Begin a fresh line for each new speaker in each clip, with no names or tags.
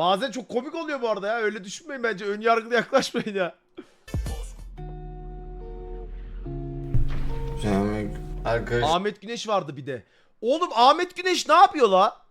Bazen çok komik oluyor bu arada ya. Öyle düşünmeyin bence. Ön yargılı yaklaşmayın ya.
Arkadaş
Ahmet Güneş vardı bir de. Oğlum Ahmet Güneş ne yapıyor la?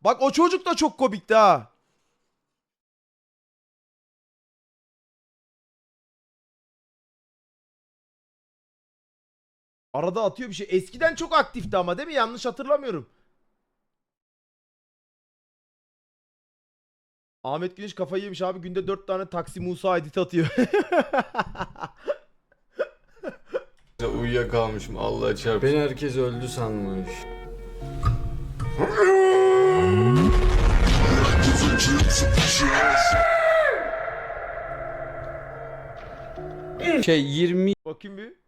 Bak o çocuk da çok komikti ha. Arada atıyor bir şey. Eskiden çok aktifti ama değil mi? Yanlış hatırlamıyorum. Ahmet Güneş kafayı yemiş abi. Günde 4 tane Taksi Musa edit atıyor.
uyuyakalmışım Allah çarpsın. Beni herkes öldü sanmış. Şey 20
Bakayım bir.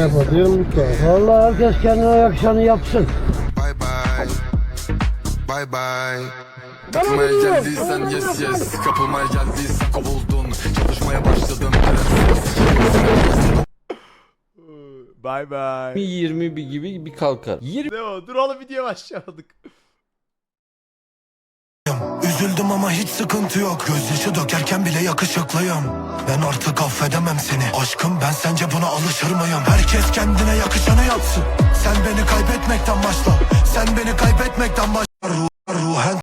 Yapabilirim ki? Vallahi herkes kendine yakışanı yapsın.
Bye bye. Bye bye. Katılmaya geldiysen yes yes. Kapılmaya geldiysen kovuldun. Çalışmaya başladım.
Bye bye.
20 bir gibi bir kalkar. 20
Ne o? Dur oğlum video başlamadık.
Üzüldüm ama hiç sıkıntı yok. Gözyaşı dökerken bile yakışıklıyım. Ben artık affedemem seni. Aşkım ben sence buna alışır mıyım? Herkes kendine yakışanı yapsın. Sen beni kaybetmekten başla. Sen beni kaybetmekten başla. Ruh, ruhen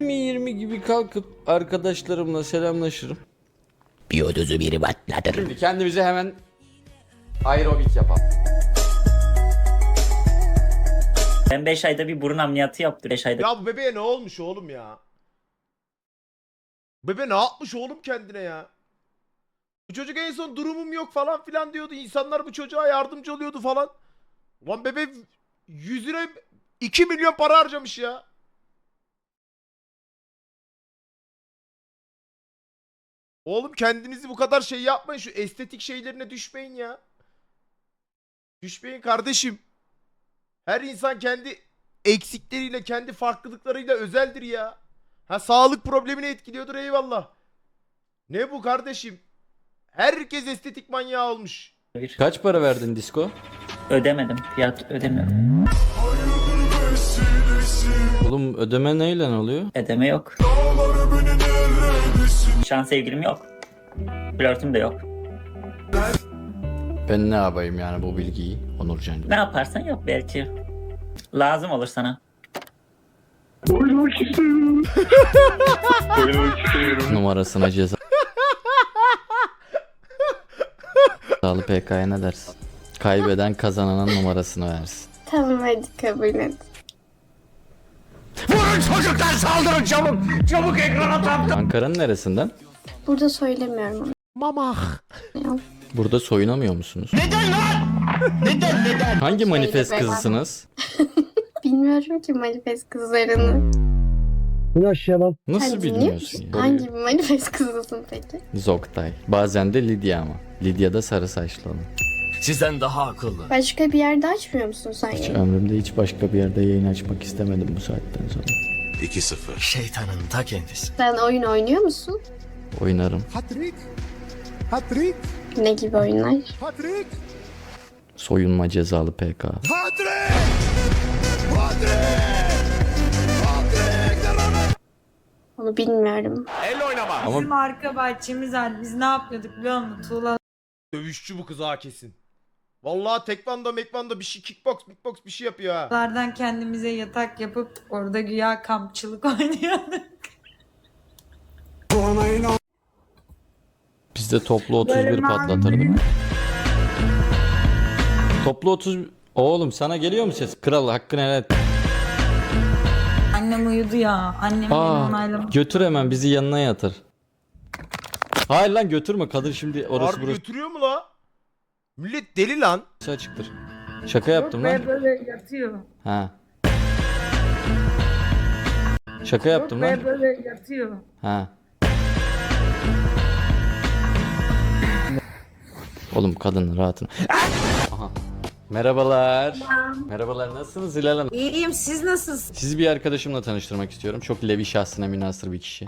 20 gibi kalkıp arkadaşlarımla selamlaşırım.
Biyodozu biri batladır.
Şimdi kendimize hemen aerobik yapalım.
Ben 5 ayda bir burun ameliyatı yaptım. 5 ayda
Ya bu bebeğe ne olmuş oğlum ya? Bebe ne yapmış oğlum kendine ya? Bu çocuk en son durumum yok falan filan diyordu. İnsanlar bu çocuğa yardımcı oluyordu falan. Ulan bebe 100 lira 2 milyon para harcamış ya. Oğlum kendinizi bu kadar şey yapmayın. Şu estetik şeylerine düşmeyin ya. Düşmeyin kardeşim. Her insan kendi eksikleriyle, kendi farklılıklarıyla özeldir ya. Ha sağlık problemini etkiliyordur eyvallah. Ne bu kardeşim? Herkes estetik manyağı olmuş.
bir
Kaç para verdin disco?
ödemedim. Fiyat ödemiyorum.
Oğlum ödeme neyle oluyor?
Ödeme yok. Şu an sevgilim yok. Flörtüm de yok.
Ben ne yapayım yani bu bilgiyi Onurcan?
Ne yaparsan yap belki. Lazım olur sana.
Numarasına ceza. Sağlı PK'ya ne dersin? Kaybeden kazananın numarasını versin.
Tamam hadi kabul et.
Ankara'nın neresinden?
Burada söylemiyorum ama.
Mamah.
Burada soyunamıyor musunuz? Neden lan? Neden neden? Hangi manifest kızısınız?
Bilmiyorum ki manifest kızlarını.
Güneş yalan.
Nasıl
Sen dinliyor
bilmiyorsun
musun?
ya?
Hangi bir manifest kızısın peki?
Zoktay. Bazen de Lidya ama. Lidya da sarı saçlı olan.
Sizden daha akıllı.
Başka bir yerde açmıyor musun sen
Hiç
yayını?
ömrümde hiç başka bir yerde yayın açmak istemedim bu saatten sonra.
2-0.
Şeytanın ta kendisi.
Sen oyun oynuyor musun?
Oynarım.
Ne gibi oyunlar?
Soyunma cezalı PK.
Onu bilmiyorum.
Ama
Bizim arka bahçemiz var. Biz ne yapıyorduk biliyor musun? Tuğla
Dövüşçü bu kız ha kesin. Vallahi tekvando mekvando bir şey kickbox kickbox bir şey yapıyor ha.
Lardan kendimize yatak yapıp orada güya kampçılık oynuyorduk.
biz de toplu 31
Böyle
patlatırdık. Toplu 30... Oğlum sana geliyor mu ses? Kral hakkını helal et.
Annem uyudu ya. Annem beni
Aa,
onaylamış.
götür hemen bizi yanına yatır. Hayır lan götürme kadın şimdi orası
Harbi
burası
götürüyor mu la? Millet deli lan.
açıktır. Şaka yaptım lan.
Ve böyle yatıyor.
Ha. Şaka yaptım lan.
Ve böyle yatıyor.
Ha. Oğlum kadın rahatın. Aha. Merhabalar. Merhabalar nasılsınız Hilal Hanım?
İyiyim siz nasılsınız?
Sizi bir arkadaşımla tanıştırmak istiyorum. Çok levi şahsına münasır bir kişi.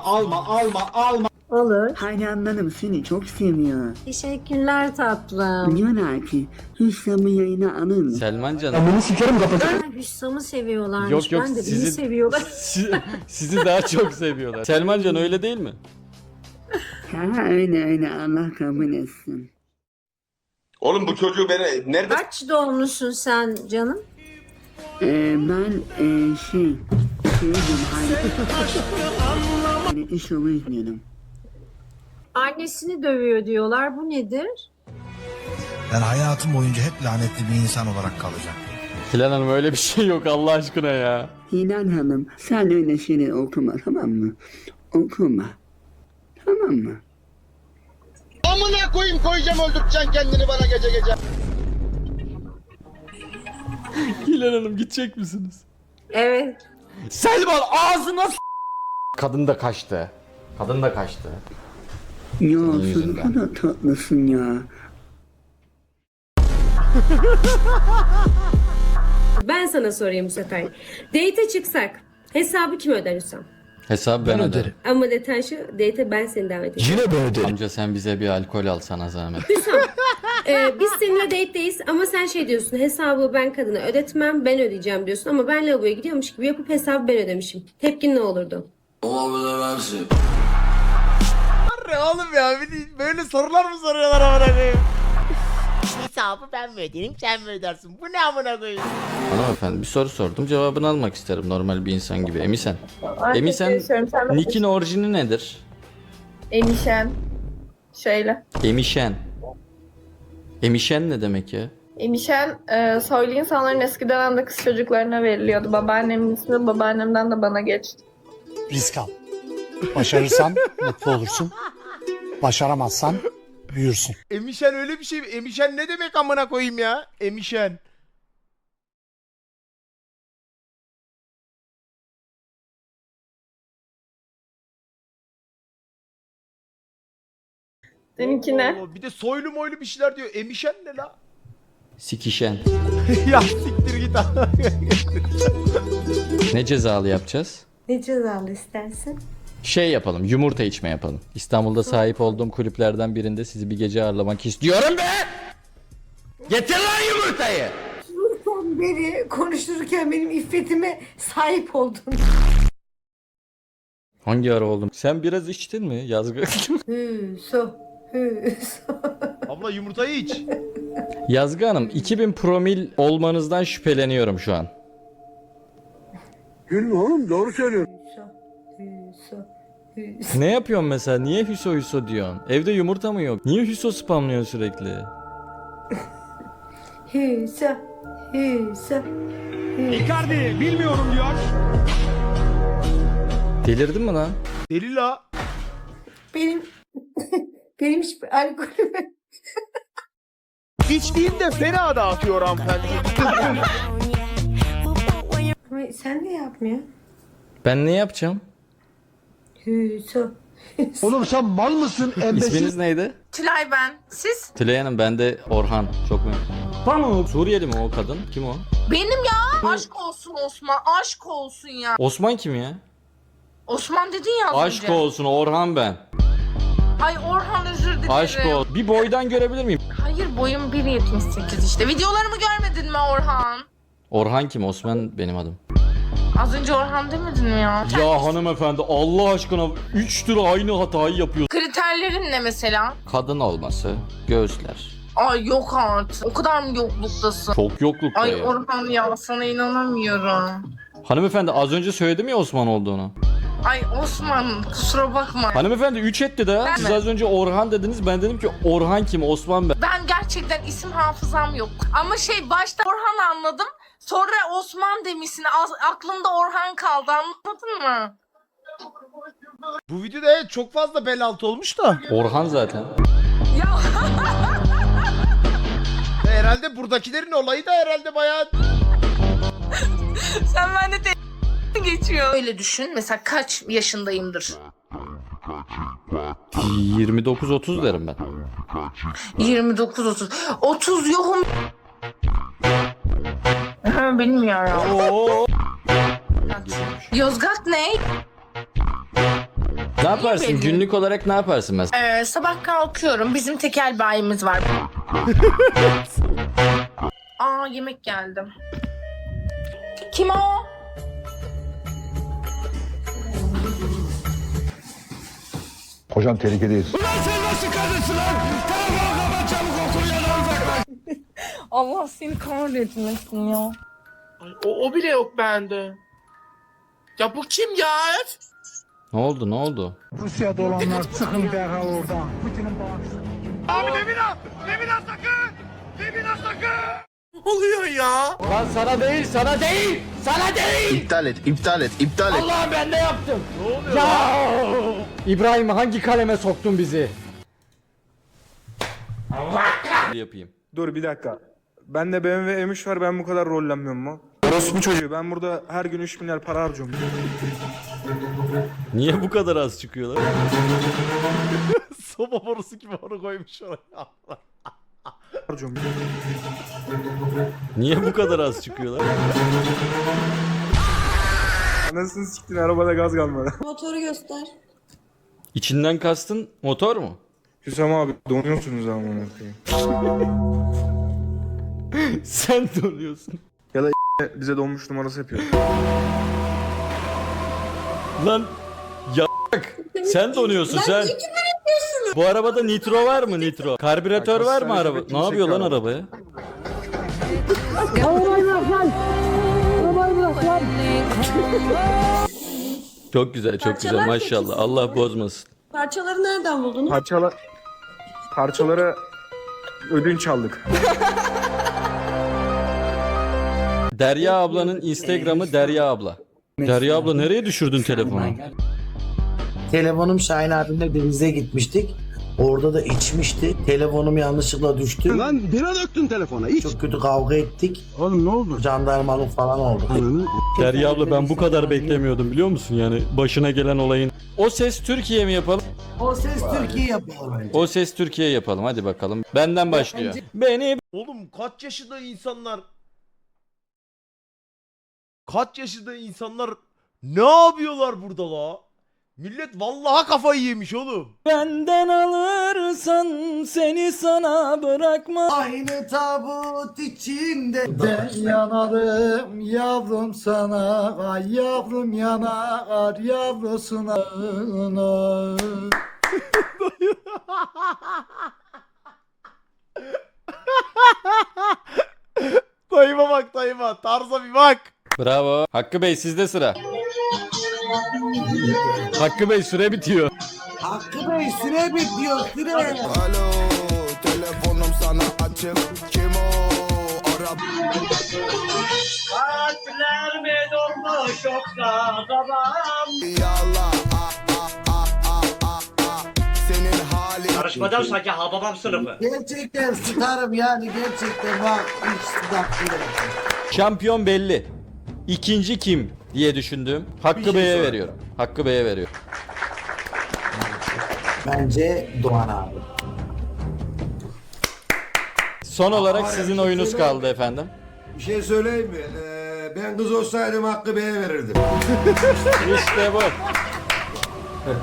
Olur.
Hayranlarım seni çok seviyor.
Teşekkürler tatlım.
Diyorlar ki Hüsam'ı yayına alın.
Selman canım.
Ha, Hüsam'ı seviyorlarmış.
Yok yok
ben de beni
sizi,
seviyorlar.
si- sizi daha çok seviyorlar. Selman can öyle değil mi?
Ha öyle öyle Allah kabul etsin.
Oğlum bu çocuğu beni nerede
Kaç doğumlusun sen canım?
Ee, ben ee, şey şeydim hani hani iş yolu.
Annesini dövüyor diyorlar. Bu nedir?
Ben hayatım boyunca hep lanetli bir insan olarak kalacağım.
Hilal Hanım öyle bir şey yok Allah aşkına ya.
Hilal Hanım sen öyle şeyler okuma tamam mı? Okuma. Tamam mı?
Amına koyayım koyacağım öldüreceksin kendini bana gece gece.
Hilal Hanım gidecek misiniz?
Evet.
Selman ağzına s- Kadın da kaçtı. Kadın da kaçtı.
Ya sen ne kadar tatlısın ya.
Ben sana sorayım bu sefer. Date'e çıksak hesabı kim öder Hüsam?
Hesabı ben, öderim.
Ama deten şu date'e ben seni davet ediyorum.
Yine böyle
Amca sen bize bir alkol al sana zahmet.
Ee, biz seninle date'deyiz ama sen şey diyorsun hesabı ben kadına ödetmem ben ödeyeceğim diyorsun ama ben lavaboya gidiyormuş gibi yapıp hesabı ben ödemişim. Tepkin ne olurdu?
Oğlum ya bir de böyle sorular mı soruyorlar amına koyayım? Hesabı ben mi sen mi ödersin? Bu ne amına koyayım?
Hanımefendi bir soru sordum cevabını almak isterim normal bir insan gibi. Emisen. Emisen Nick'in orijini nedir?
Emişen. Şöyle.
Emişen. Emişen ne demek ya?
Emişen e, soylu insanların eski dönemde kız çocuklarına veriliyordu. Babaannemin ismi babaannemden de bana geçti.
Risk al. Başarırsan mutlu olursun. Başaramazsan büyürsün.
Emişen öyle bir şey mi? Emişen ne demek amına koyayım ya? Emişen.
Seninki ne?
Bir de soylu moylu bir şeyler diyor. Emişen ne la?
Sikişen.
ya siktir git.
Ne cezalı yapacağız?
Ne cezalı istersin?
Şey yapalım, yumurta içme yapalım. İstanbul'da sahip olduğum kulüplerden birinde sizi bir gece ağırlamak istiyorum be! Getir lan yumurtayı!
Sen beri konuşurken benim iffetime sahip oldun.
Hangi ara oldum? Sen biraz içtin mi Yazgı?
Hüso. Hüso.
Abla yumurtayı iç.
Yazgı Hanım 2000 promil olmanızdan şüpheleniyorum şu an.
Gülme oğlum doğru söylüyorsun.
Hüso. Hüso.
Ne yapıyorsun mesela? Niye hüso hüso diyorsun? Evde yumurta mı yok? Niye hüso spamlıyorsun sürekli?
Hüso. Hüso.
Icardi bilmiyorum diyor.
Delirdin mi lan?
Deli la.
Benim benim hiçbir alkolüm
İçtiğimde fena dağıtıyor hanımefendi.
Ama sen de yapmıyor.
Ben ne yapacağım?
Hüso.
Oğlum sen mal mısın
İsminiz neydi?
Tülay ben. Siz?
Tülay Hanım ben de Orhan. Çok memnun. Tamam. Suriyeli mi o kadın? Kim o?
Benim ya. Aşk olsun Osman. Aşk olsun ya.
Osman kim ya?
Osman dedin ya az
Aşk
önce.
olsun Orhan ben.
Ay Orhan özür dilerim.
Aşk ol. Bir boydan görebilir miyim?
Hayır boyum 1.78 işte. Videolarımı görmedin mi Orhan?
Orhan kim? Osman benim adım.
Az önce Orhan demedin mi ya?
Ya hanımefendi Allah aşkına 3 tür aynı hatayı yapıyor.
Kriterlerin ne mesela?
Kadın olması, göğüsler.
Ay yok artık. O kadar mı yokluktasın?
Çok yoklukta
Ay
ya.
Orhan ya sana inanamıyorum.
Hanımefendi az önce söyledim ya Osman olduğunu.
Ay Osman kusura bakma.
Hanımefendi 3 etti de.
Ben
Siz
mi?
az önce Orhan dediniz. Ben dedim ki Orhan kim? Osman ben.
Ben gerçekten isim hafızam yok. Ama şey başta Orhan anladım. Sonra Osman demişsin. Aklımda Orhan kaldı anladın mı?
Bu videoda evet çok fazla bel altı olmuş da.
Orhan zaten.
Ya
Herhalde buradakilerin olayı da herhalde bayağı
sen bende de geçiyor. Öyle düşün. Mesela kaç yaşındayımdır?
29-30 derim ben.
29 30. 30 yokum. Bilmiyorum. Yozgat ne?
Ne yaparsın? Günlük olarak ne yaparsın mesela?
Ee, sabah kalkıyorum. Bizim tekel bayimiz var. Aa yemek geldi. Kim o?
Hocam tehlikedeyiz.
Allah seni kahretmesin ya. o, o bile yok bende. Ya bu kim ya?
Ne oldu? Ne oldu?
Rusya'da olanlar çıkın derhal oradan. Putin'in bağımsız.
oluyor ya?
Lan sana değil, sana değil, sana değil.
İptal et, iptal et, iptal et.
Allah ben de yaptım. Ne oluyor ya? İbrahim hangi kaleme soktun bizi? Allah yapayım.
Dur bir dakika. Ben de BMW M3 var ben bu kadar rollenmiyorum mu? Orospu çocuğu ben burada her gün 3 milyar para harcıyorum.
Niye bu kadar az çıkıyorlar?
Soba borusu gibi onu koymuş oraya.
harcıyorum.
Niye bu kadar az çıkıyorlar?
Anasını siktin arabada gaz kalmadı.
Motoru göster.
İçinden kastın motor mu?
Hüsam abi donuyorsunuz ama amına koyayım.
Sen donuyorsun.
Bize donmuş numarası yapıyor.
Lan ya sen donuyorsun sen. Bu arabada nitro var mı nitro? Karbüratör var mı araba? Ne yapıyor lan arabaya? Çok güzel, çok güzel maşallah. Allah bozmasın.
Parçaları nereden buldunuz?
Parçala... Parçalara ödünç aldık.
Derya ablanın Instagram'ı Derya abla. Derya abla nereye düşürdün telefonu?
Telefonum Şahin abimle denize gitmiştik. Orada da içmişti. Telefonum yanlışlıkla düştü.
Lan bira döktün telefona. İç.
Çok kötü kavga ettik.
Oğlum ne oldu?
Jandarmalık falan oldu.
Derya abla ben bu kadar beklemiyordum biliyor musun? Yani başına gelen olayın. O ses Türkiye mi yapalım?
O ses Türkiye bence.
O ses Türkiye yapalım hadi bakalım. Benden başlıyor. Beni
Oğlum kaç yaşında insanlar Kaç yaşında insanlar ne yapıyorlar burada la? Millet vallahi kafayı yemiş oğlum.
benden alırsan seni sana bırakma.
Aynı tabut içinde Ben yanarım yavrum sana Ay yavrum yanar yavrusuna
Dayıma bak dayıma tarza bir bak.
Bravo. Hakkı Bey sizde sıra. Hakkı Bey süre bitiyor.
Hakkı Bey süre bitiyor süre
Alo, telefonum sana açık. Kim o? Ara Yallah, ah, ah, ah, ah, ah, ah. Senin halin
Yarışmadan sanki hababam sınıfı.
Gerçekten sıkarım yani gerçekten bak.
Şampiyon belli. İkinci kim diye düşündüm. Hakkı Bey'e veriyorum. Hakkı Bey'e veriyorum.
Bence Doğan abi.
Son olarak sizin oyunuz kaldı efendim.
Bir şey söyleyeyim mi? Ee, ben kız olsaydım Hakkı Bey'e verirdim.
İşte bu.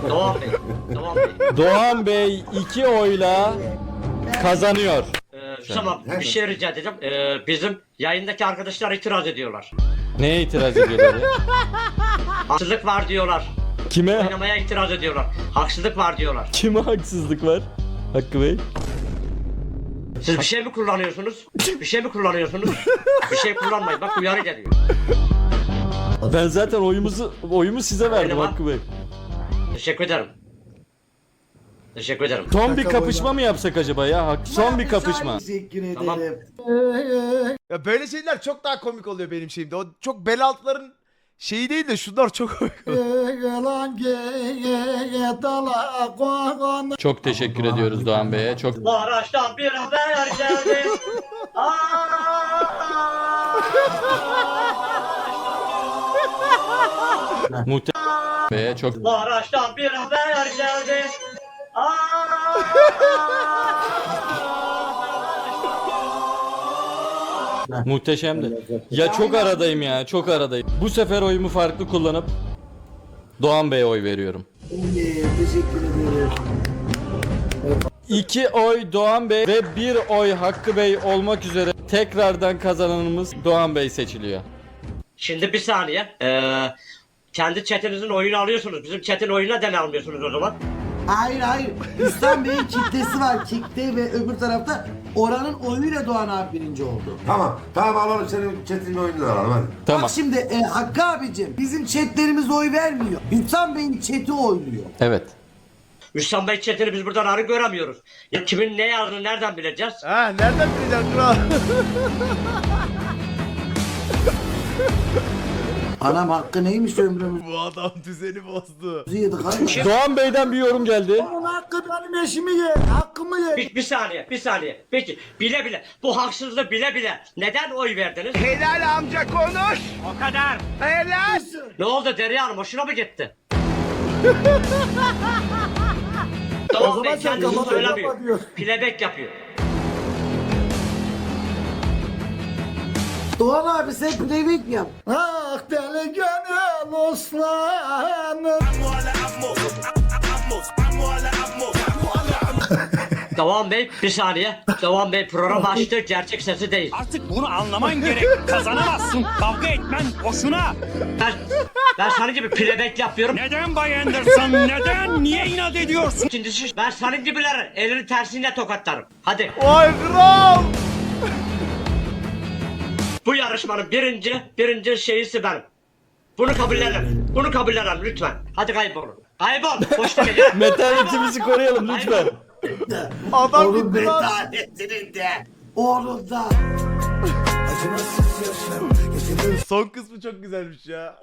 Doğan Bey. Doğan Bey.
Doğan Bey iki oyla kazanıyor.
Ee, tamam bir şey rica edeceğim. Ee, bizim yayındaki arkadaşlar itiraz ediyorlar.
Neye itiraz ediyorlar ya?
Haksızlık var diyorlar.
Kime
Oynamaya itiraz ediyorlar. Haksızlık var diyorlar.
kime haksızlık var? Hakkı Bey.
Siz bir şey mi kullanıyorsunuz? Bir şey mi kullanıyorsunuz? bir şey kullanmayın. Bak uyarı geliyor.
Ben zaten oyumuzu oyumu size verdim
ha-
Hakkı Bey.
Teşekkür ederim. Teşekkür ederim.
Son bir kapışma mı yapsak acaba ya? Hak- Son bir kapışma.
Teşekkür ederim.
Tamam.
Ya böyle şeyler çok daha komik oluyor benim şeyimde. O çok bel altların şeyi değil de şunlar çok komik oluyor.
Çok teşekkür ediyoruz Doğan Bey'e. Çok
Bu araçtan bir haber geldi.
muhtemelen Bey'e çok
Bu araçtan bir haber geldi.
Muhteşemdi. Ya çok aradayım ya, çok aradayım. Bu sefer oyumu farklı kullanıp Doğan Bey'e oy veriyorum. 2 oy Doğan Bey ve 1 oy Hakkı Bey olmak üzere tekrardan kazananımız Doğan Bey seçiliyor.
Şimdi bir saniye. Ee, kendi chatinizin oyunu alıyorsunuz. Bizim chatin oyununa neden almıyorsunuz o zaman?
Hayır hayır. İslam Bey'in kitlesi var. Kitle ve öbür tarafta oranın oyuyla Doğan abi birinci oldu.
Tamam tamam alalım senin chat'in oyununu alalım hadi.
Tamam.
Bak şimdi e, Hakkı abicim bizim chatlerimiz oy vermiyor. Hüsam Bey'in chati oyluyor.
Evet.
Hüsam Bey chatini biz buradan arı göremiyoruz. Ya kimin ne yazdığını nereden bileceğiz?
Ha nereden bileceksin kral?
Anam hakkı neymiş ömrümüzü
Bu adam düzeni bozdu.
yedik kardeşim.
Doğan Bey'den bir yorum geldi.
Onun hakkı benim eşimi ye. Hakkımı ye.
Bir, bir saniye, bir saniye. Peki, bile bile, bu haksızlığı bile bile neden oy verdiniz?
Helal amca konuş.
O kadar.
Helal.
Ne oldu Derya Hanım, hoşuna mı gitti?
O
Doğan
zaman
Bey
sen
kendisi
kamera
söylemiyor.
yapma diyor.
Playback yapıyor.
Doğan abi sen playback yap. Ah deli gönül oslanım.
Doğan Bey, bir saniye. Doğan Bey program açtı, gerçek sesi değil.
Artık bunu anlaman gerek. Kazanamazsın. Kavga etmen boşuna.
Ben, ben senin gibi playback yapıyorum.
Neden Bay Anderson? Neden? Niye inat ediyorsun?
İkincisi, ben senin gibileri elini tersiyle tokatlarım. Hadi.
Vay kral.
Bu yarışmanın birinci, birinci şeyisi benim. Bunu kabullenin. Bunu kabullenin lütfen. Hadi kaybolun. Kaybol. Boş ver ya.
Metanetimizi koruyalım lütfen.
Adam
Onun
gitti lan.
metanetinin de. Onun da.
Son kısmı çok güzelmiş ya.